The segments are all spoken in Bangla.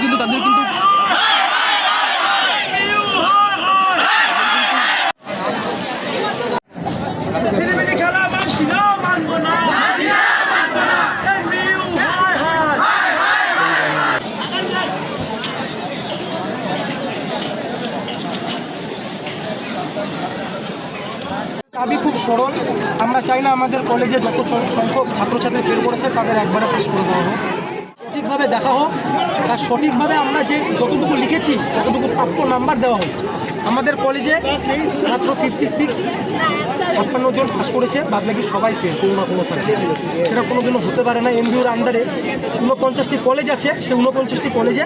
কিন্তু তাদের কিন্তু ছেলেমেয়ে খেলা মানছি না মানবো না এমবিউ হায় হায় দাবি খুব সরল। আমরা চাই না আমাদের কলেজে যত সংখ্যক ছাত্রছাত্রী ফেল করেছে, তাদের একবারে পাস করে দেওয়া হোক। সঠিকভাবে দেখা হোক, আর সঠিকভাবে আমরা যে যতটুকু লিখেছি, ততটুকু প্রাপ্য নাম্বার দেওয়া হোক আমাদের কলেজে মাত্র ফিফটি সিক্স ছাপ্পান্ন জন পাস করেছে, বাদ বাকি সবাই ফেল কোনো না কোনো সাবজেক্ট সেটা কোনো দিনও হতে পারে না এমবিউর আন্ডারে ঊনপঞ্চাশটি কলেজ আছে, সেই ঊনপঞ্চাশটি কলেজে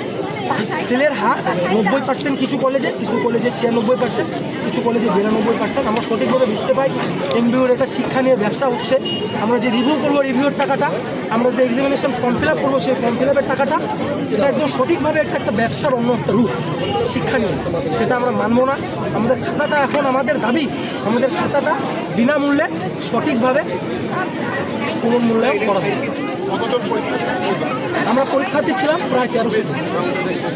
ফেলের হার নব্বই পার্সেন্ট কিছু কলেজে কিছু কলেজে ছিয়ানব্বই পার্সেন্ট কিছু কলেজে বিরানব্বই পার্সেন্ট আমরা সঠিকভাবে বুঝতে পাই এমবিউর একটা শিক্ষা নিয়ে ব্যবসা হচ্ছে। আমরা যে রিভিউ করব রিভিউর টাকাটা, আমরা যে এক্সামিনেশন ফর্ম ফিল আপ করব সেই ফর্ম ফিল আপের টাকাটা, এটা একদম সঠিকভাবে একটা একটা ব্যবসার অন্য একটা রূপ, শিক্ষা নিয়ে। সেটা আমরা মানবো না। আমাদের খাতাটা এখন আমাদের দাবি। আমাদের খাতাটা বিনামূল্যে সঠিকভাবে পুনর্মূল্যায়ন করা হবে। আমরা পরীক্ষার্থী ছিলাম প্রায় তেরোশো জন।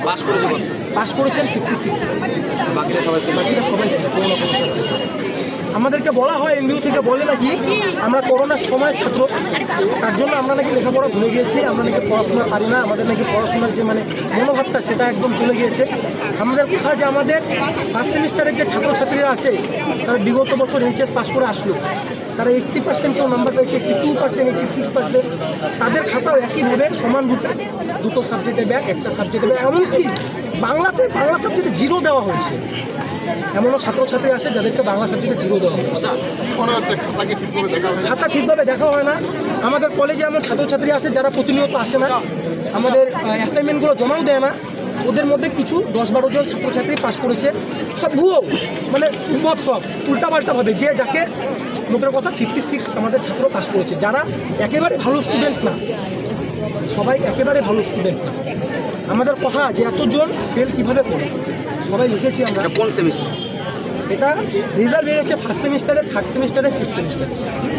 পাস করেছে কত? পাস করেছেন ফিফটি সিক্স বাকিরা সবাই বাকিটা বাকিরা সবাই কোনো না কোনো। আমাদেরকে বলা হয় এমবিউ থেকে বলে নাকি আমরা করোনার সময় ছাত্র। তার জন্য আমরা নাকি লেখাপড়া ভুলে গিয়েছি আমরা নাকি পড়াশোনা পারি না আমাদের নাকি পড়াশোনার যে মানে মনোভাবটা সেটা একদম চলে গিয়েছে। আমাদের কথা যে আমাদের ফার্স্ট সেমিস্টারের যে ছাত্রছাত্রীরা আছে তারা বিগত বছর এইচএস পাস করে আসলো। তারা এইট্টি পার্সেন্ট কেউ নাম্বার পেয়েছে eighty two percent eighty six percent তাদের খাতাও একইভাবে সমান রূপে দুটো সাবজেক্টে ব্যাগ একটা সাবজেক্টে ব্যাগ। এমনকি বাংলাতে বাংলা সাবজেক্টে জিরো দেওয়া হয়েছে। এমনও ছাত্রছাত্রী আছে যাদেরকে বাংলা সাবজেক্টে জিরো দেওয়া হয়েছে। খাতা ঠিকভাবে দেখা হয় না। আমাদের কলেজে এমন ছাত্রছাত্রী আসে যারা প্রতিনিয়ত আসে না। আমাদের অ্যাসাইনমেন্টগুলো জমাও দেয় না। ওদের মধ্যে কিছু দশ বারো জন ছাত্রছাত্রী পাশ করেছে। সব ভুয়ো মানে উদ্ভব সব উল্টাপাল্টাভাবে যে যাকে মোটের কথা ফিফটি সিক্স আমাদের ছাত্র পাশ করেছে। যারা একেবারে ভালো স্টুডেন্ট না। সবাই একেবারে ভালো স্টুডেন্ট আমাদের কথা যে এতজন ফেল কীভাবে করে সবাই লিখেছি আমরা। কোন সেমিস্টার এটা রেজাল্ট বেরিয়েছে ফার্স্ট সেমিস্টারে থার্ড সেমিস্টারে ফিফথ সেমিস্টারে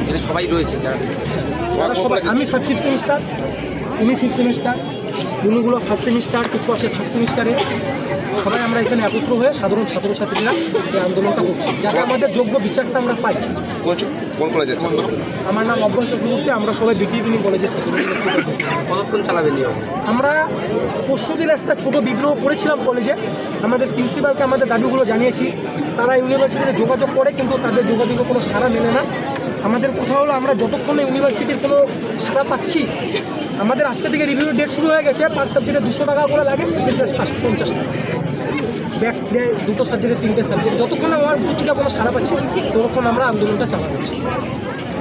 এটা সবাই রয়েছে যারা সবাই আমি ফিফথ সেমিস্টার তুমি ফিফথ সেমিস্টার দুনুগুলো ফার্স্ট সেমিস্টার কিছু আছে থার্ড সেমিস্টারে সবাই আমরা এখানে একত্র হয়ে সাধারণ ছাত্রছাত্রীরা এই আন্দোলনটা করছি। যাতে আমাদের যোগ্য বিচারটা আমরা পাই। কোন কলেজে আমার নাম অব্রল চক্রবর্তী আমরা সবাই বিটিভিনি ছাত্র কতক্ষণ চালাবে নিয়ম আমরা পরশু দিন একটা ছোট বিদ্রোহ করেছিলাম কলেজে আমাদের প্রিন্সিপালকে আমাদের দাবিগুলো জানিয়েছি। তারা ইউনিভার্সিটিতে যোগাযোগ করে কিন্তু তাদের যোগাযোগে কোনো সাড়া মেলে না। আমাদের কথা হলো আমরা যতক্ষণে ইউনিভার্সিটির কোনো সাড়া পাচ্ছি আমাদের আজকে থেকে রিভিউ ডেট শুরু হয়ে গেছে। পার সাবজেক্টে দুশো টাকা করে লাগে পঞ্চাশ পঞ্চাশ টাকা ব্যাক দেয় দুটো সাবজেক্টে তিনটে সাবজেক্ট যতক্ষণ আমার পত্রিকা কোনো সারা পাচ্ছি ততক্ষণ আমরা আন্দোলনটা চালাচ্ছি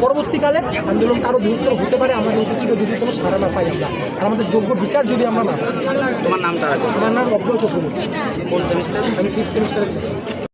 পরবর্তীকালে আন্দোলন আরও দূরতর হতে পারে আমাদের পত্রিকা যদি কোনো সারা না পাই আমরা। আর আমাদের যোগ্য বিচার যদি আমরা না পাই তোমার নামটা আমার নাম অব্রল চক্রবর্তী কোন সেমিস্টার আমি ফিফথ সেমিস্টারে